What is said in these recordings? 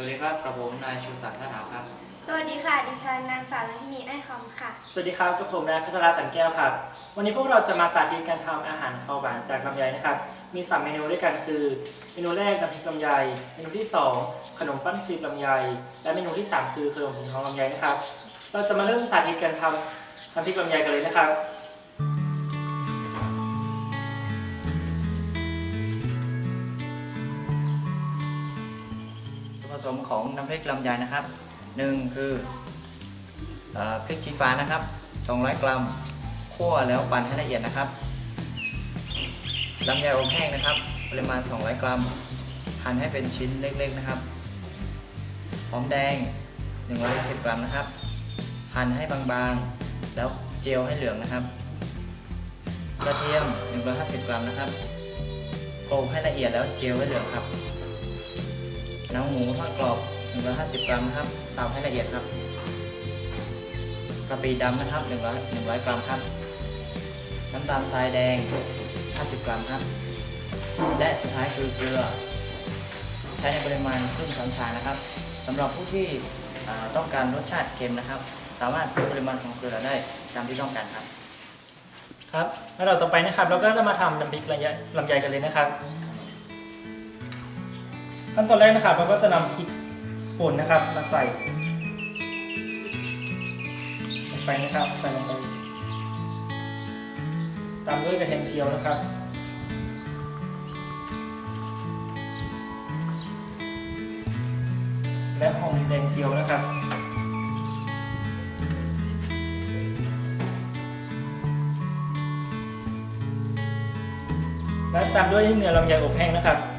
วัสดีครับกระผมนายชูศักดิ์ท่าถาวครับ สวัสดีค่ะ ดิฉันนางสาวลัทนีไอ้คำค่ะ สวัสดีครับกับผมนายพัทราตันแก้วครับ วันนี้พวกเราจะมาสาธิตการทำอาหารข้าวหวานจากลำไยนะครับ มีสามเมนูด้วยกันคือ เมนูแรกน้ำพริกลำไย เมนูที่สองขนมปั้นครีมลำไย และเมนูที่สามคือขนมถุงทองลำไยนะครับ เราจะมาเริ่มสาธิตการทำน้ำพริกลำไยกันเลยนะครับ ผสมของน้ำพริกลำไยนะครับหนึ่งคือเอ่อพริกชี้ฟ้านะครับ 200 กรัมคั่วแล้วปั่นให้ละเอียดนะครับลำไยอบแห้งนะครับ ปริมาณ 200 กรัม หั่นให้เป็นชิ้นเล็กๆนะครับหอมแดง 150 กรัมนะครับ หั่นให้บางๆ แล้วเจียวให้เหลืองนะครับ กระเทียม 150 กรัมนะครับโขลกให้ละเอียดแล้วเจียวให้เหลืองครับ หนังหมูทอดกรอบ 150 กรัมนะครับสับให้ละเอียดครับกระปิดำนะครับ 100 100 กรัมครับ น้ำตาลทรายแดง 50 กรัมครับ และสุดท้ายคือเกลือ ใช้ในปริมาณครึ่งช้อนชานะครับสำหรับผู้ที่ต้องการรสชาติเค็มนะครับ สามารถเพิ่มปริมาณของเกลือได้ตามที่ต้องการครับ ครับแล้วเราต่อไปนะครับ เราก็จะมาทำน้ำพริกลำไยลำไยกันเลยนะครับ ขั้นตอนแรกนะครับเราก็จะนำพริกป่นนะครับ มาใส่ลงไปนะครับใส่ลงไปตามด้วยกระเทียมเจียวนะครับและหอมแดงเจียวนะครับ และตามด้วยเนื้อลำไยอบแห้งนะครับ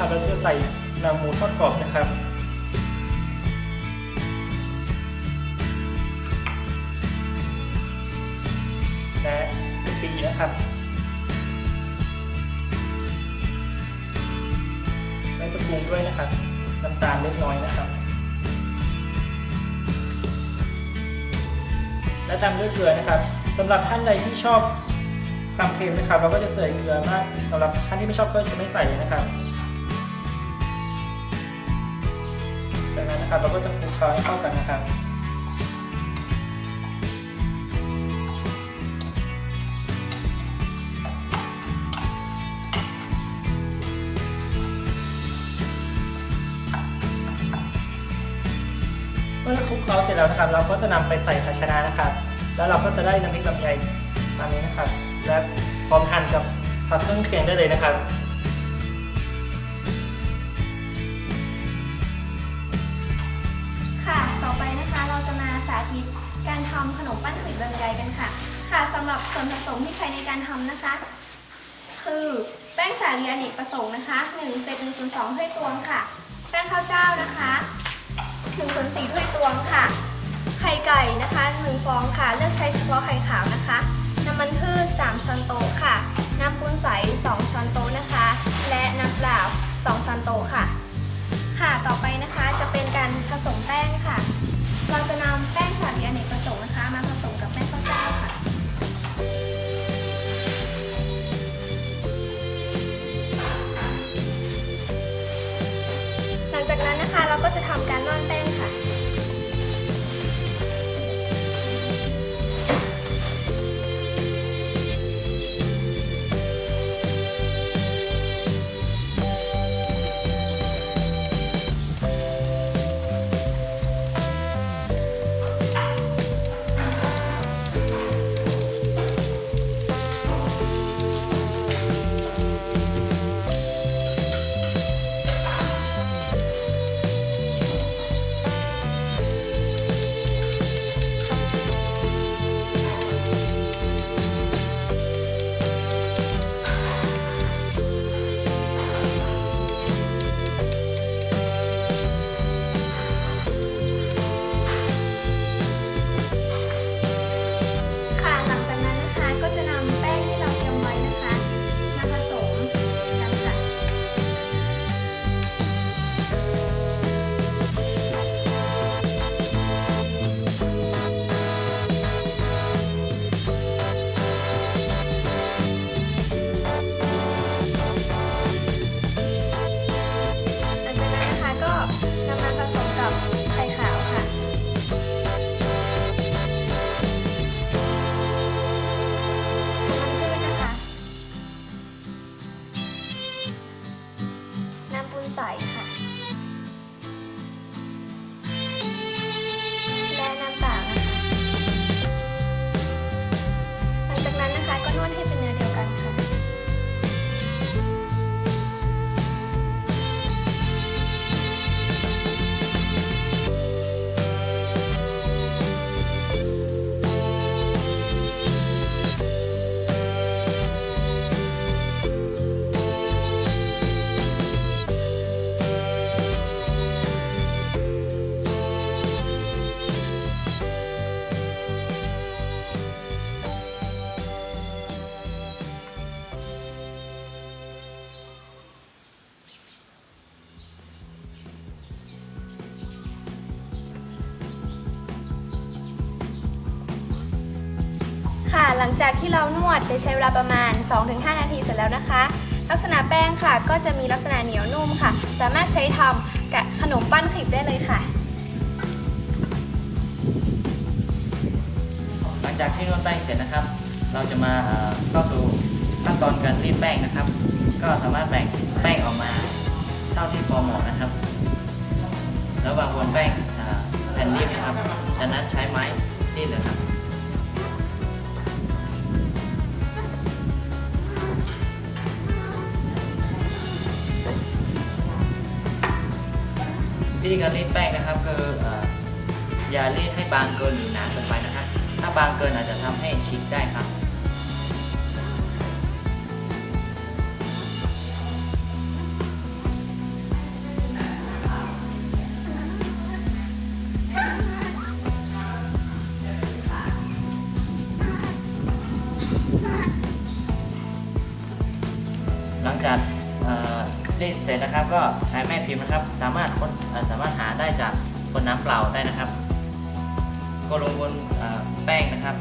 นะครับ เราจะใส่นำหมูทอดกรอบนะครับและกะปินะครับและจะปรุงด้วยนะครับน้ำตาลเล็กน้อยนะครับ และตามด้วยเกลือนะครับสำหรับท่านใดที่ชอบความเค็มนะครับ เราก็จะใส่เกลือมากสำหรับท่านที่ไม่ชอบก็จะไม่ใส่นะครับ นะครับเราก็จะคลุกเคล้าให้เข้ากันนะครับเมื่อเราคลุกเคล้าเสร็จแล้วนะครับ เราก็จะนำไปใส่ภาชนะนะครับ แล้วเราก็จะได้น้ำพริกลำไยตามนี้นะครับ และพร้อมทานกับผักเครื่องเคียงได้เลยนะครับาธิต การทำขนมปั้นขลิบลำไยกันค่ะ ค่ะสำหรับส่วนผสมที่ใช้ในการทำนะคะ คือแป้งสาลีอเนกประสงค์นะคะ1เศษ1ส่วน2ถ้วยตวงค่ะ แป้งข้าวเจ้านะคะ1ส่วน4ถ้วยตวงค่ะ ไข่ไก่นะคะ1ฟองค่ะ เลือกใช้เฉพาะไข่ขาวนะคะ น้ำมันพืช 3 ช้อนโต๊ะค่ะ น้ำปูนใส 2 ช้อนโต๊ะนะคะ และน้ำเปล่า 2 ช้อนโต๊ะค่ะ ค่ะ ต่อไปนะคะจะเป็นการผสมแป้งค่ะ เราจะนำแป้งสาลีอเนกประสงค์นะคะมาผสมกับแป้งข้าวเจ้าค่ะ หลังจากนั้นนะคะเราก็จะทำการร่อนแป้ง ใสค่ะ และน้ำตาลนะคะ หลังจากนั้นนะคะก็นวดให้เป็น งจากที่เรานวดโดยใช้เวลาประมาณ 2-5 นาทีเสร็จแล้วนะคะ ลักษณะแป้งค่ะ ก็จะมีลักษณะเหนียวนุ่มค่ะ สามารถใช้ทำกับขนมปั้นคลิปได้เลยค่ะ หลังจากที่นวดแป้งเสร็จนะครับ เราจะมาเข้าสู่ขั้นตอนการรีดแป้งนะครับ ก็สามารถแบ่งแป้งออกมาเท่าที่พอเหมาะนะครับ แล้ววางบนแป้งแผ่นรีดนะครับจากนั้นใช้ไม้รีดเลยครับ ธีการรีดแป้งนะครับคืออย่ารีดให้บางเกินหรือหนาเกินไปนะครับ ถ้าบางเกินอาจจะทำให้ฉีกได้ครับ หลังจาก รีดเสร็จนะครับ ก็ใช้แม่พิมพ์นะครับ สามารถค้นสามารถหาได้จากคนน้ำเปล่าได้นะครับ ก็ลงบนแป้งนะครับ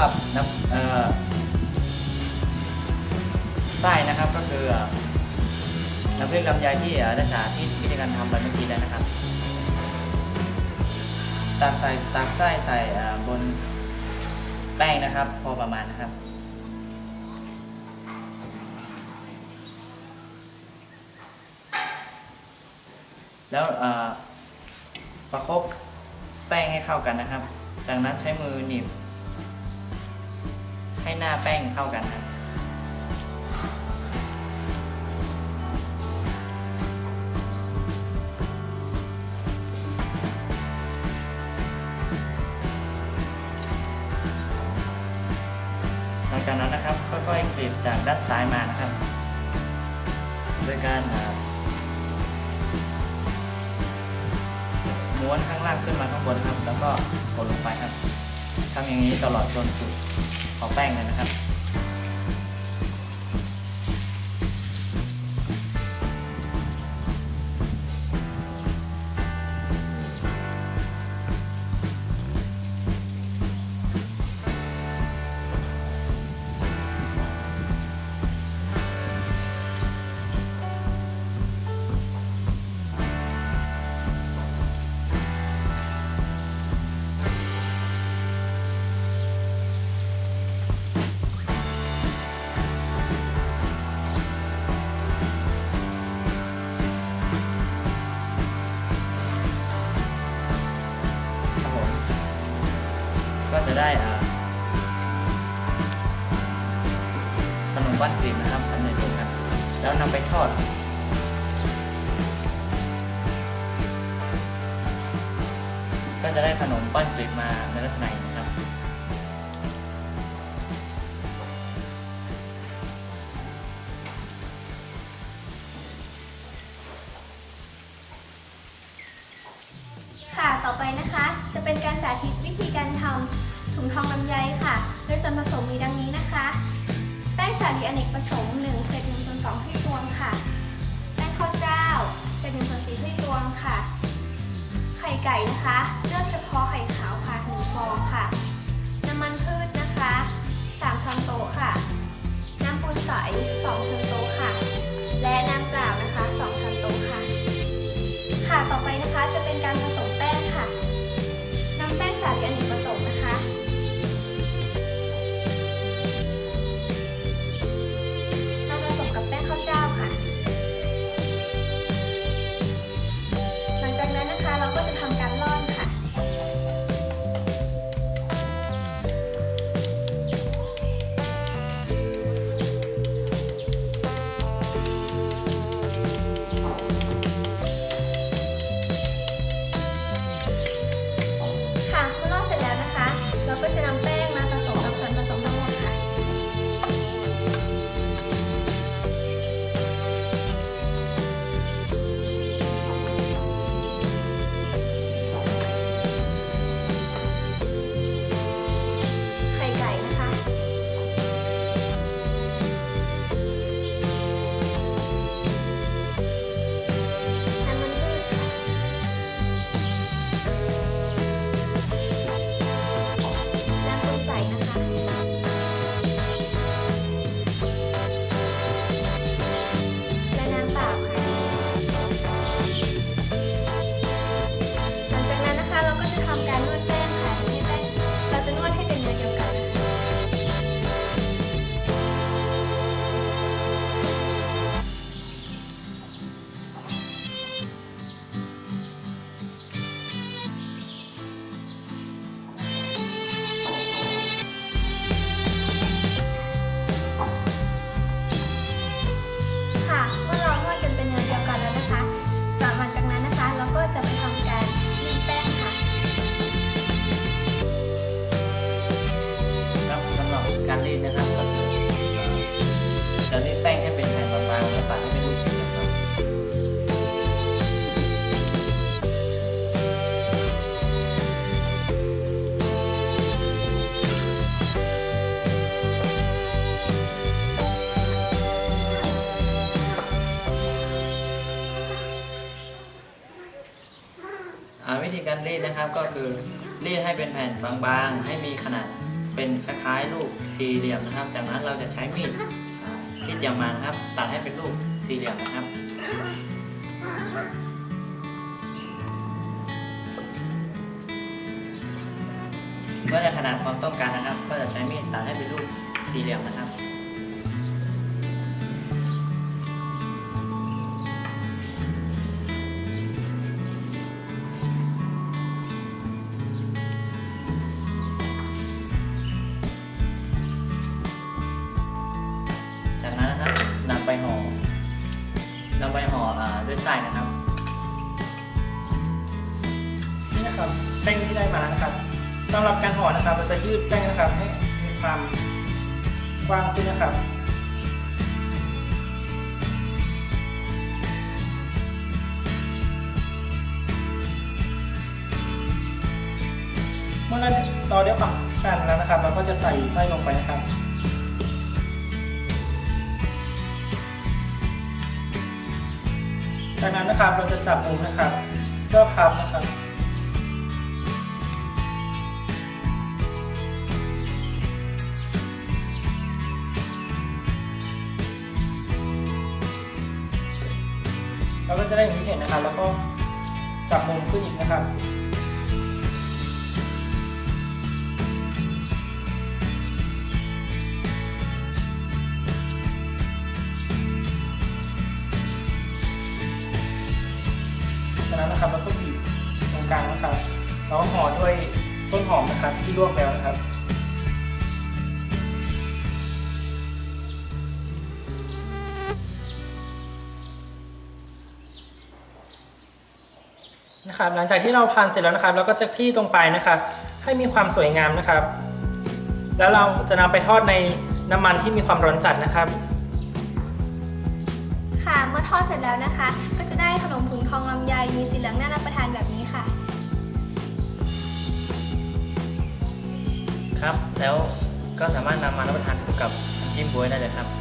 หรับน้ำไส้นะครับก็คือน้ำพริกลำไยที่อ่อได้สาธิตวิธีการทำไปเมื่อกี้แล้วนะครับตักใส่ตักไส้ใส่บนแป้งนะครับ พอประมาณนะครับแล้วประคบแป้งให้เข้ากันนะครับ จากนั้นใช้มือหนีบ ให้หน้าแป้งเข้ากันครับหลังจากนั้นนะครับค่อยๆกรีดจากด้านซ้ายมานะครับ โดยการม้วนข้างล่างขึ้นมาข้างบนครับ แล้วก็กดลงไปครับทำอย่างนี้ตลอดจนสุด ขอแป้งเลยนะครับ ก็จะได้อ่าขนมบ้านกรีบนะครับสำเร็จรูปครับ แล้วนำไปทอดก็จะได้ขนมปั้นกลีบมาในลักษณะนี้นะครับ วิธีการทำถุงทองลำไยค่ะ โดยส่วนผสมมีดังนี้นะคะ แป้งสาลีอเนกประสงค์1เศษ1ส่วน2ถ้วยตวงค่ะ แป้งข้าวเจ้าเศษ1ส่วน4ถ้วยตวงค่ะ ไข่ไก่นะคะ เลือกเฉพาะไข่ขาวค่ะหนึ่งฟองค่ะ น้ำมันพืชนะคะสามช้อนโต๊ะค่ะ น้ำปูนใสสองช้อนโต๊ะค่ะ และน้ำเปล่านะคะสองช้อนโต๊ะค่ะ ค่ะต่อไปนะคะจะเป็นการผสมแป้งค่ะนำแป้งสาลีอเนก รีดนะครับ ก็คือรีดให้เป็นแผ่นบางๆ ให้มีขนาดเป็นคล้ายๆรูปสี่เหลี่ยมนะครับ จากนั้นเราจะใช้มีดที่เตรียมมานะครับ ตัดให้เป็นรูปสี่เหลี่ยมนะครับเมื่อได้ขนาดความต้องการนะครับ ก็จะใช้มีดตัดให้เป็นรูปสี่เหลี่ยมนะครับ นะครับแป้งที่ได้มานะครับสำหรับการห่อนะครับ เราจะยืดแป้งนะครับให้มีความกว้างขึ้นนะครับเมื่อเราได้ความกันแล้วนะครับ เราก็จะใส่ไส้ลงไปนะครับจากนั้นนะครับเราจะจับมุมนะครับเพื่อพับนะครับ จะได้อย่างที่เห็นนะครับ แล้วก็จับมุมขึ้นอีกนะครับจากนั้นนะครับเราก็บีบตรงกลางนะครับแล้วก็ห่อด้วยต้นหอมนะครับที่ลวกแล้วนะครับ นะครับ หลังจากที่เราพันเสร็จแล้วนะครับ เราก็จะคลี่ตรงปลายนะครับ ให้มีความสวยงามนะครับ แล้วเราจะนำไปทอดในน้ำมันที่มีความร้อนจัดนะครับ ค่ะเมื่อทอดเสร็จแล้วนะคะ ก็จะได้ขนมถุงทองลำไยมีสีเหลืองน่ารับประทานแบบนี้ค่ะ ครับแล้วก็สามารถนำมารับประทานคู่กับจิ้มบ๊วยได้เลยครับ